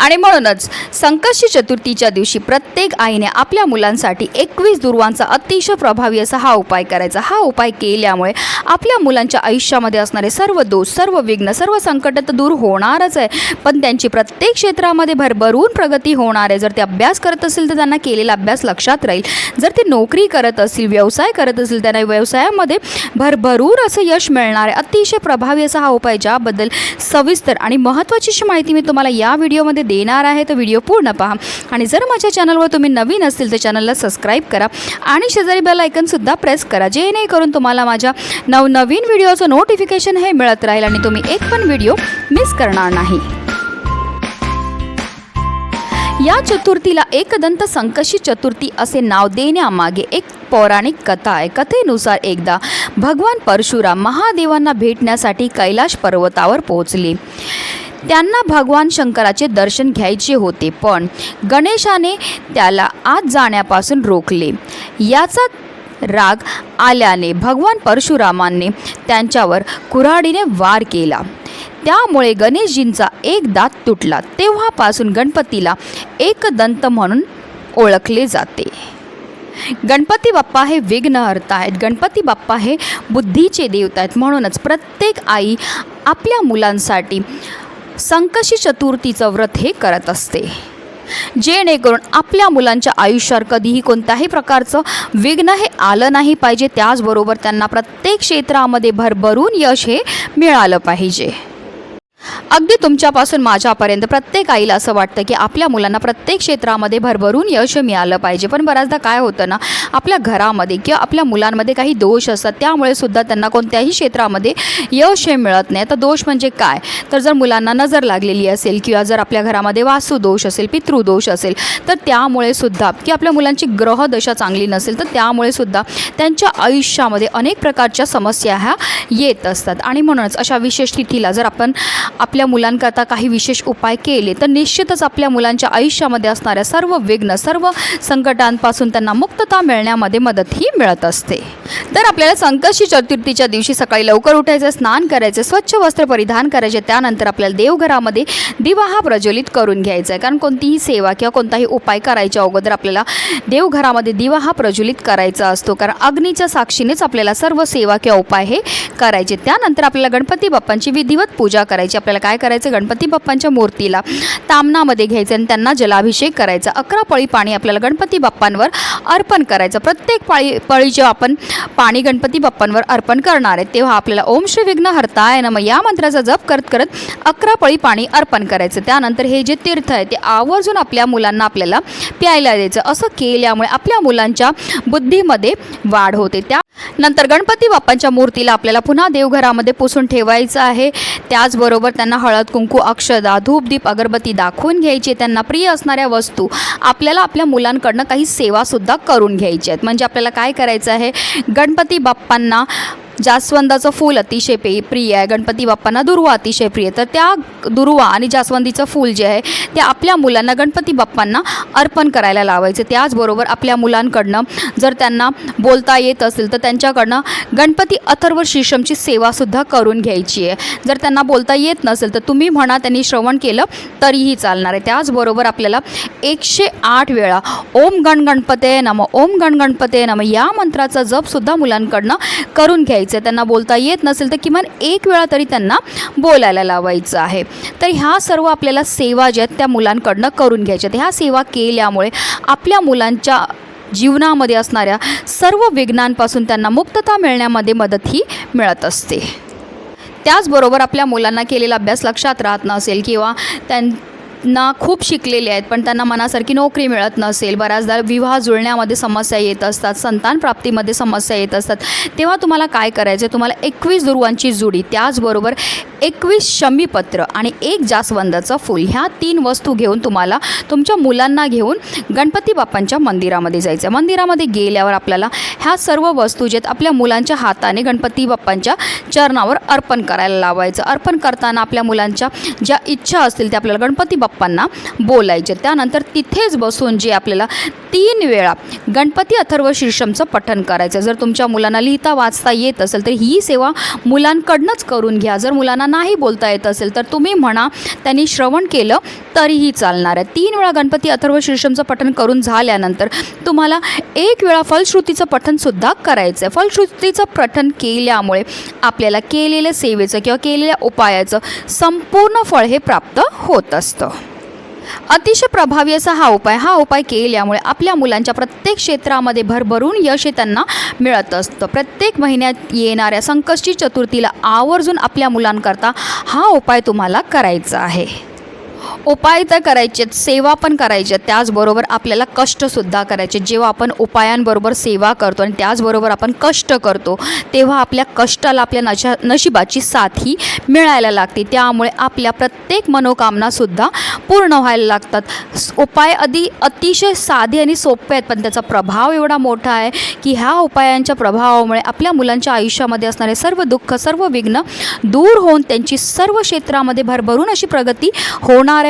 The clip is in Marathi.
आणि म्हणूनच संकष्टी चतुर्थीच्या दिवशी प्रत्येक आईने आपल्या मुलांसाठी एकवीस दुर्वांचा अतिशय प्रभावी असा हा उपाय करायचा. हा उपाय केल्यामुळे आपल्या मुलांच्या आयुष्यामध्ये असणारे सर्व दोष सर्व विघ्न सर्व संकट तर दूर होणारच आहे. पण त्यांची प्रत्येक क्षेत्रामध्ये भरभरून प्रगती होणार आहे. जर ते अभ्यास करत असेल तर त्यांना केलेला अभ्यास लक्षात राहील. जर ते नोकरी करत असतील व्यवसाय करत असेल त्यांना व्यवसायामध्ये भरभरून असं यश मिळणार आहे. अतिशय प्रभावी असा हा उपाय ज्याबद्दल सविस्तर आणि महत्त्वाची माहिती मी तुम्हाला या व्हिडिओमध्ये देणार आहे तर व्हिडिओ पूर्ण पहा. आणि जर माझ्या चॅनलवर तुम्ही नवीन असतील तर चॅनलला सबस्क्राईब करा. आणि शेजारी बेल आयकनसुद्धा प्रेस करा. जेणेकरून तुम्हाला माझ्या नवनवीन व्हिडिओचं नोटिफिकेशन हे मिळत राहील आणि तुम्ही एक पण व्हिडिओ मिस करणार नाही. या चतुर्थीला एकदंत संकशी चतुर्थी असे नाव देण्यामागे एक पौराणिक कथा आहे. कथेनुसार एकदा भगवान परशुराम महादेवांना भेटण्यासाठी कैलाश पर्वतावर पोहोचले. त्यांना भगवान शंकराचे दर्शन घ्यायचे होते पण गणेशाने त्याला आत जाण्यापासून रोखले. याचा राग आल्याने भगवान परशुरामांनी त्यांच्यावर कुऱ्हाडीने वार केला. त्यामुळे गणेशजींचा एक दात तुटला. तेव्हापासून गणपतीला एकदंत म्हणून ओळखले जाते. गणपती बाप्पा हे विघ्नहर्ता आहेत. गणपती बाप्पा हे बुद्धीचे देवता आहेत. म्हणूनच प्रत्येक आई आपल्या मुलांसाठी संकशी चतुर्थीचं व्रत हे करत असते. जेणेकरून आपल्या मुलांच्या आयुष्यावर कधीही कोणत्याही प्रकारचं विघ्न हे आलं नाही पाहिजे. त्याचबरोबर त्यांना प्रत्येक क्षेत्रामध्ये भरभरून यश हे मिळालं पाहिजे. अगदी तुमच्यापासून माझ्यापर्यंत प्रत्येक आईला असं वाटतं की आपल्या मुलांना प्रत्येक क्षेत्रामध्ये भरभरून यश मिळालं पाहिजे. पण बऱ्याचदा काय होतं ना आपल्या घरामध्ये किंवा आपल्या मुलांमध्ये काही दोष असतात त्यामुळे सुद्धा त्यांना कोणत्याही क्षेत्रामध्ये यश हे मिळत नाही. तर दोष म्हणजे काय? तर जर मुलांना नजर लागलेली असेल किंवा जर आपल्या घरामध्ये वास्तुदोष असेल पितृदोष असेल तर त्यामुळे सुद्धा की आपल्या मुलांची ग्रहदशा चांगली नसेल तर त्यामुळे सुद्धा त्यांच्या आयुष्यामध्ये अनेक प्रकारच्या समस्या ह्या येत असतात. आणि म्हणूनच अशा विशेष तिथीला जर आपण आपल्या मुलांकरता काही विशेष उपाय केले तर निश्चितच आपल्या मुलांच्या आयुष्यामध्ये असणाऱ्या सर्व विघ्न सर्व संकटांपासून त्यांना मुक्तता मिळण्यामध्ये मदतही मिळत असते. तर आपल्याला संकष्टी चतुर्थीच्या दिवशी सकाळी लवकर उठायचं स्नान करायचं स्वच्छ वस्त्र परिधान करायचे त्यानंतर आपल्याला देवघरामध्ये दिवा हा प्रज्वलित करून घ्यायचा आहे. कारण कोणतीही सेवा किंवा कोणताही उपाय करायच्या अगोदर आपल्याला देवघरामध्ये दिवा हा प्रज्वलित करायचा असतो. कारण अग्नीच्या साक्षीनेच आपल्याला सर्व सेवा किंवा उपाय हे करायचे. त्यानंतर आपल्याला गणपती बाप्पांची विधिवत पूजा करायची आपल्याला आपल्याला काय करायचं? गणपती बाप्पांच्या मूर्तीला तामनामध्ये घ्यायचं आणि त्यांना जलाभिषेक करायचा. अकरा पळी पाणी आपल्याला गणपती बाप्पांवर अर्पण करायचं. प्रत्येक पाळी पळी जेव्हा आपण पाणी गणपती बाप्पांवर अर्पण करणार आहे तेव्हा आपल्याला ओम श्री विघ्न हरताय नम या मंत्राचा जप करत करत अकरा पळी पाणी अर्पण करायचं. त्यानंतर हे जे तीर्थ आहे ते आवर्जून आपल्या मुलांना आपल्याला प्यायला द्यायचं. असं केल्यामुळे आपल्या मुलांच्या बुद्धीमध्ये वाढ होते. त्या नंतर गणपती बाप्पांच्या मूर्तीला आपल्याला पुन्हा देवघरामध्ये पुसून ठेवायचं आहे. त्याचबरोबर त्यांना हळद कुंकू अक्षदा धूपदीप अगरबत्ती दाखवून घ्यायची. त्यांना प्रिय असणाऱ्या वस्तू. आपल्याला आपल्या मुलांकडनं काही सेवासुद्धा करून घ्यायच्या आहेत. म्हणजे आपल्याला काय करायचं आहे? गणपती बाप्पांना जास्वंदाचं फूल अतिशय पे प्रिय आहे. गणपती बाप्पांना दुर्वा अतिशय प्रिय तर त्या दुर्वा आणि जास्वंदीचं फूल जे आहे ते आपल्या मुलांना गणपती बाप्पांना अर्पण करायला लावायचे. त्याचबरोबर आपल्या मुलांकडनं जर त्यांना बोलता येत असेल तर त्यांच्याकडनं गणपती अथर्व शीर्षमची सेवासुद्धा करून घ्यायची आहे. जर त्यांना बोलता येत नसेल तर तुम्ही म्हणा त्यांनी श्रवण केलं तरीही चालणार आहे. त्याचबरोबर आपल्याला एकशे आठ वेळा ओम गण गणपते नम ओम गण गणपते नम या मंत्राचा जपसुद्धा मुलांकडनं करून घ्यायचं आहे. त्यांना बोलता येत नसेल तर किमान एक वेळा तरी त्यांना बोलायला लावायचं आहे. तर ह्या सर्व आपल्याला सेवा ज्या आहेत त्या मुलांकडनं करून घ्यायच्या आहेत. ह्या सेवा केल्यामुळे आपल्या मुलांच्या जीवनामध्ये असणाऱ्या सर्व विघ्नांपासून त्यांना मुक्तता मिळण्यामध्ये मदतही मिळत असते. त्याचबरोबर आपल्या मुलांना केलेला अभ्यास लक्षात राहत नसेल किंवा त्यां ना खूप शिकलेले आहेत पण त्यांना मनासारखी नोकरी मिळत नसेल. बऱ्याचदा विवाह जुळण्यामध्ये समस्या येत असतात संतान प्राप्तीमध्ये समस्या येत असतात. तेव्हा तुम्हाला काय करायचं आहे तुम्हाला एकवीस दुर्वांची जुडी त्याचबरोबर एकवीस शमीपत्र आणि एक जास्वंदाचं फूल ह्या तीन वस्तू घेऊन तुम्हाला तुमच्या मुलांना घेऊन गणपती बाप्पांच्या मंदिरामध्ये जायचं आहे मंदिरामध्ये गेल्यावर आपल्याला ह्या सर्व वस्तू जे आहेत आपल्या मुलांच्या हाताने गणपती बाप्पांच्या चरणावर अर्पण करायला लावायचं. अर्पण करताना आपल्या मुलांच्या ज्या इच्छा असतील त्या आपल्याला गणपती बाप्पा बाप्पांना बोलायचे. त्यानंतर तिथेच बसून जे आपल्याला तीन वेळा गणपती अथर्व शीर्षमचं पठण करायचं. जर तुमच्या मुलांना लिहिता वाचता येत असेल तर ही सेवा मुलांकडनंच करून घ्या. जर मुलांना नाही बोलता येत असेल तर तुम्ही म्हणा त्यांनी श्रवण केलं तरीही चालणार आहे. तीन वेळा गणपती अथर्व शीर्षमचं पठण करून झाल्यानंतर तुम्हाला एक वेळा फलश्रुतीचं पठणसुद्धा करायचं आहे फलश्रुतीचं पठण केल्यामुळे आपल्याला केलेल्या सेवेचं किंवा केलेल्या उपायाचं संपूर्ण फळ हे प्राप्त होत असतं. अतिशय प्रभावी असा हा उपाय हा उपाय केल्यामुळे आपल्या मुलांच्या प्रत्येक क्षेत्रामध्ये भरभरून यश हे त्यांना मिळत असतं. प्रत्येक महिन्यात येणाऱ्या संकष्टी चतुर्थीला आवर्जून आपल्या मुलांकरता हा उपाय तुम्हाला करायचा आहे. उपाय तर करायचे आहेत, सेवा पण करायच्या आहेत. त्याचबरोबर आपल्याला कष्टसुद्धा करायचे. जेव्हा आपण उपायांबरोबर सेवा करतो आणि त्याचबरोबर आपण कष्ट करतो तेव्हा आपल्या कष्टाला आपल्या नशा नशिबाची साथ ही मिळायला लागते. त्यामुळे आपल्या प्रत्येक मनोकामनासुद्धा पूर्ण व्हायला लागतात. उपाय आधी अतिशय साधे आणि सोपे आहेत पण त्याचा प्रभाव एवढा मोठा आहे की ह्या उपायांच्या प्रभावामुळे आपल्या मुलांच्या आयुष्यामध्ये असणारे सर्व दुःख सर्व विघ्न दूर होऊन त्यांची सर्व क्षेत्रामध्ये भरभरून अशी प्रगती होणार आहे.